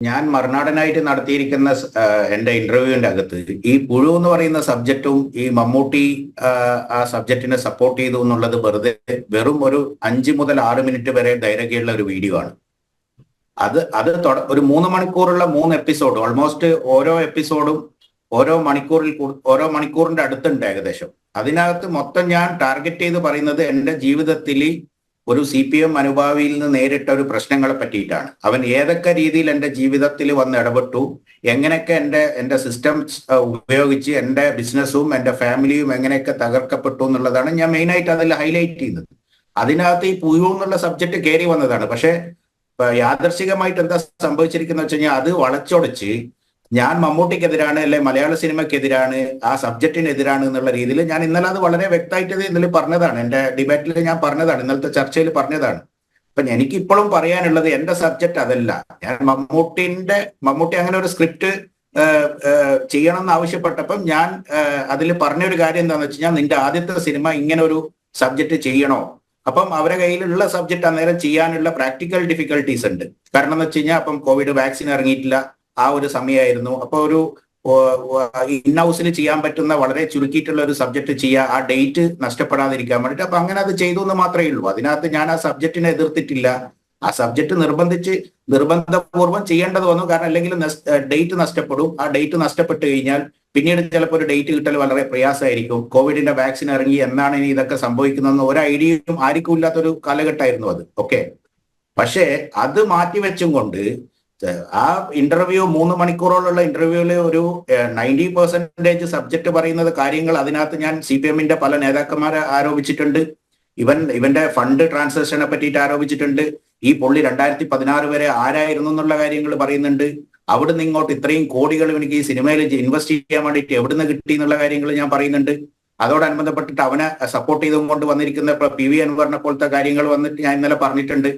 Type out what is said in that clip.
ഞാൻ മറുനാടനായിട്ട് നടത്തിയിരിക്കുന്ന എന്റെ ഇന്റർവ്യൂവിന്റെ അകത്ത് ഈ പുഴു എന്ന് പറയുന്ന സബ്ജക്റ്റും ഈ മമ്മൂട്ടി ആ, സബ്ജക്റ്റിനെ സപ്പോർട്ട് ചെയ്തു എന്നുള്ളത് വെറുതെ വെറും ഒരു അഞ്ച് മുതൽ ആറ് മിനിറ്റ് വരെ ദൈർഘ്യമുള്ള ഒരു വീഡിയോ ആണ്. അത് അത് ഒരു മൂന്ന് മണിക്കൂറുള്ള മൂന്ന് എപ്പിസോഡ് ഓൾമോസ്റ്റ് ഓരോ എപ്പിസോഡും ഓരോ മണിക്കൂറിൽ ഓരോ മണിക്കൂറിന്റെ അടുത്തുണ്ട് ഏകദേശം. അതിനകത്ത് മൊത്തം ഞാൻ ടാർഗറ്റ് ചെയ്ത് പറയുന്നത് എന്റെ ജീവിതത്തിൽ ഒരു സി പി എം അനുഭാവിയിൽ നിന്ന് നേരിട്ട ഒരു പ്രശ്നങ്ങളെ പറ്റിയിട്ടാണ്. അവൻ ഏതൊക്കെ രീതിയിൽ എന്റെ ജീവിതത്തിൽ വന്ന് ഇടപെട്ടു എങ്ങനെയൊക്കെ എന്റെ എന്റെ സിസ്റ്റം ഉപയോഗിച്ച് എന്റെ ബിസിനസ്സും എന്റെ ഫാമിലിയും എങ്ങനെയൊക്കെ തകർക്കപ്പെട്ടു എന്നുള്ളതാണ് ഞാൻ മെയിനായിട്ട് അതിൽ ഹൈലൈറ്റ് ചെയ്യുന്നത്. അതിനകത്ത് ഈ പുയു എന്നുള്ള സബ്ജക്ട് കയറി വന്നതാണ്. പക്ഷേ യാദർശികമായിട്ട് എന്താ സംഭവിച്ചിരിക്കുന്ന വെച്ച് കഴിഞ്ഞാൽ അത് വളച്ചൊടിച്ച് ഞാൻ മമ്മൂട്ടിക്കെതിരാണ് അല്ലെ മലയാള സിനിമയ്ക്കെതിരാണ് ആ സബ്ജക്റ്റിനെതിരാണ് എന്നുള്ള രീതിയിൽ ഞാൻ ഇന്നലെ അത് വളരെ വ്യക്തമായിട്ട് ഇന്നലെ പറഞ്ഞതാണ്. എന്റെ ഡിബേറ്റിൽ ഞാൻ പറഞ്ഞതാണ് ഇന്നലത്തെ ചർച്ചയിൽ പറഞ്ഞതാണ്. അപ്പൊ എനിക്ക് ഇപ്പോഴും പറയാനുള്ളത് എന്റെ സബ്ജക്റ്റ് അതല്ല. ഞാൻ മമ്മൂട്ടിന്റെ മമ്മൂട്ടി അങ്ങനെ ഒരു സ്ക്രിപ്റ്റ് ചെയ്യണം എന്ന് ആവശ്യപ്പെട്ടപ്പം ഞാൻ അതിൽ പറഞ്ഞൊരു കാര്യം എന്താണെന്ന് വെച്ച് കഴിഞ്ഞാൽ നിന്റെ ആദ്യത്തെ സിനിമ ഇങ്ങനെ ഒരു സബ്ജക്റ്റ് ചെയ്യണോ? അപ്പം അവരെ കയ്യിലുള്ള സബ്ജക്റ്റ് അന്നേരം ചെയ്യാനുള്ള പ്രാക്ടിക്കൽ ഡിഫിക്കൽട്ടീസ് ഉണ്ട്. കാരണം എന്ന് വെച്ച് കഴിഞ്ഞാൽ അപ്പം കോവിഡ് വാക്സിൻ ഇറങ്ങിയിട്ടില്ല. ആ ഒരു സമയമായിരുന്നു അപ്പൊ ഒരു ഇൻ ഹൗസിൽ ചെയ്യാൻ പറ്റുന്ന വളരെ ചുരുക്കിയിട്ടുള്ള ഒരു സബ്ജക്ട് ചെയ്യുക ആ ഡേറ്റ് നഷ്ടപ്പെടാതിരിക്കാൻ വേണ്ടിയിട്ട്. അപ്പൊ അങ്ങനെ അത് ചെയ്തു എന്ന് മാത്രമേ ഉള്ളൂ. അതിനകത്ത് ഞാൻ ആ സബ്ജക്റ്റിനെ എതിർത്തിട്ടില്ല. ആ സബ്ജക്ട് നിർബന്ധിച്ച് നിർബന്ധപൂർവം ചെയ്യേണ്ടത് വന്നു. കാരണം അല്ലെങ്കിൽ ഡേറ്റ് നഷ്ടപ്പെടും. ആ ഡേറ്റ് നഷ്ടപ്പെട്ടു കഴിഞ്ഞാൽ പിന്നീട് ചിലപ്പോൾ ഒരു ഡേറ്റ് കിട്ടൽ വളരെ പ്രയാസമായിരിക്കും. കോവിഡിന്റെ വാക്സിൻ ഇറങ്ങി എന്നാണ് ഇനി ഇതൊക്കെ സംഭവിക്കുന്നതെന്ന് ഒരു ഐഡിയയും ആർക്കും ഇല്ലാത്തൊരു കാലഘട്ടമായിരുന്നു അത്. ഓക്കെ പക്ഷേ അത് മാറ്റിവെച്ചും കൊണ്ട് ആ ഇന്റർവ്യൂ മൂന്ന് മണിക്കൂറോളമുള്ള ഇന്റർവ്യൂവിൽ ഒരു നയന്റി പെർസെന്റേജ് സബ്ജക്ട് പറയുന്നത് കാര്യങ്ങൾ അതിനകത്ത് ഞാൻ സി പി എമ്മിന്റെ പല നേതാക്കന്മാരെ ആരോപിച്ചിട്ടുണ്ട്. ഇവൻ ഇവന്റെ ഫണ്ട് ട്രാൻസാക്ഷനെ പറ്റിയിട്ട് ആരോപിച്ചിട്ടുണ്ട്. ഈ പുള്ളി രണ്ടായിരത്തി പതിനാറ് വരെ ആരായിരുന്നു എന്നുള്ള കാര്യങ്ങൾ പറയുന്നുണ്ട്. അവിടുന്ന് ഇങ്ങോട്ട് ഇത്രയും കോടികൾ എനിക്ക് ഈ സിനിമയിൽ ഇൻവെസ്റ്റ് ചെയ്യാൻ വേണ്ടിയിട്ട് എവിടുന്ന് കിട്ടി എന്നുള്ള കാര്യങ്ങൾ ഞാൻ പറയുന്നുണ്ട്. അതോടനുബന്ധപ്പെട്ടിട്ട് അവനെ സപ്പോർട്ട് ചെയ്തുകൊണ്ട് വന്നിരിക്കുന്ന പി വി അൻവറിനെ പോലത്തെ കാര്യങ്ങൾ വന്നിട്ട് ഞാൻ ഇന്നലെ പറഞ്ഞിട്ടുണ്ട്.